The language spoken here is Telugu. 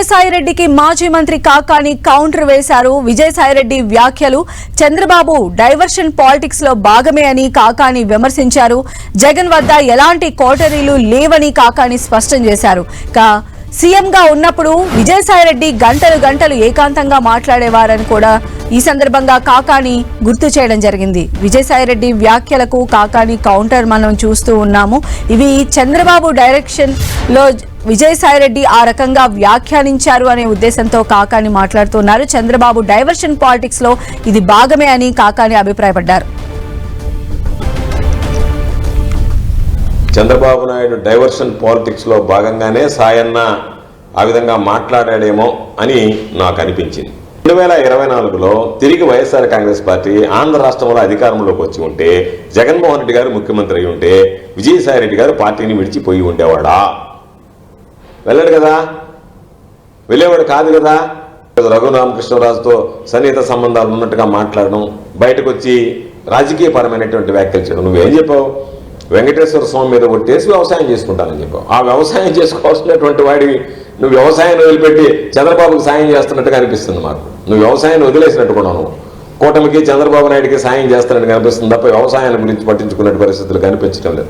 విజయసాయిరెడ్డికి మాజీ మంత్రి కాకాని కౌంటర్ వేశారు. విజయసాయిరెడ్డి వ్యాఖ్యలు చంద్రబాబు డైవర్షన్ పాలిటిక్స్లో భాగమే అని కాకాని విమర్శించారు. జగన్ వద్ద ఎలాంటి కోటరీలు లేవని కాకాని స్పష్టం చేశారు. కా సీఎంగా ఉన్నప్పుడు విజయసాయిరెడ్డి గంటలు గంటలు ఏకాంతంగా మాట్లాడేవారని కూడా ఈ సందర్భంగా కాకాని గుర్తు చేయడం జరిగింది. విజయసాయిరెడ్డి వ్యాఖ్యలకు కాకాని కౌంటర్ మనం చూస్తూ ఉన్నాము. ఇవి చంద్రబాబు డైరెక్షన్లో విజయసాయిరెడ్డి ఆ రకంగా వ్యాఖ్యానించారు అనే ఉద్దేశంతో కాకాని మాట్లాడుతున్నారు. చంద్రబాబు డైవర్షన్ పాలిటిక్స్లో ఇది భాగమే అని కాకాని అభిప్రాయపడ్డారు. చంద్రబాబు నాయుడు డైవర్షన్ పాలిటిక్స్లో భాగంగానే సాయన్న ఆ విధంగా మాట్లాడాడేమో అని నాకు అనిపించింది. రెండు వేల ఇరవై నాలుగులో తిరిగి వైఎస్ఆర్ కాంగ్రెస్ పార్టీ ఆంధ్ర రాష్ట్రంలో అధికారంలోకి వచ్చి ఉంటే జగన్మోహన్ రెడ్డి గారు ముఖ్యమంత్రి అయి ఉంటే విజయసాయి రెడ్డి గారు పార్టీని విడిచిపోయి ఉండేవాడా వెళ్ళాడు కదా? వెళ్ళేవాడు కాదు కదా? రఘురామకృష్ణరాజుతో సన్నిహిత సంబంధాలు ఉన్నట్టుగా మాట్లాడడం బయటకు వచ్చి రాజకీయపరమైనటువంటి వ్యాఖ్యలు చేయడం. నువ్వేం చెప్పావు? వెంకటేశ్వర స్వామి మీద కొట్టేసి వ్యవసాయం చేసుకుంటానని చెప్పావు. ఆ వ్యవసాయం చేసుకోవాల్సినటువంటి వాడివి నువ్వు వ్యవసాయాన్ని వదిలిపెట్టి చంద్రబాబుకి సాయం చేస్తున్నట్టుగా అనిపిస్తుంది మాకు. నువ్వు వ్యవసాయాన్ని వదిలేసినట్టు కూడా నువ్వు. కూటమికి చంద్రబాబు నాయుడికి సాయం చేస్తున్నట్టు కనిపిస్తుంది తప్ప వ్యవసాయాన్ని గురించి పట్టించుకునే పరిస్థితులు కనిపించడం లేదు.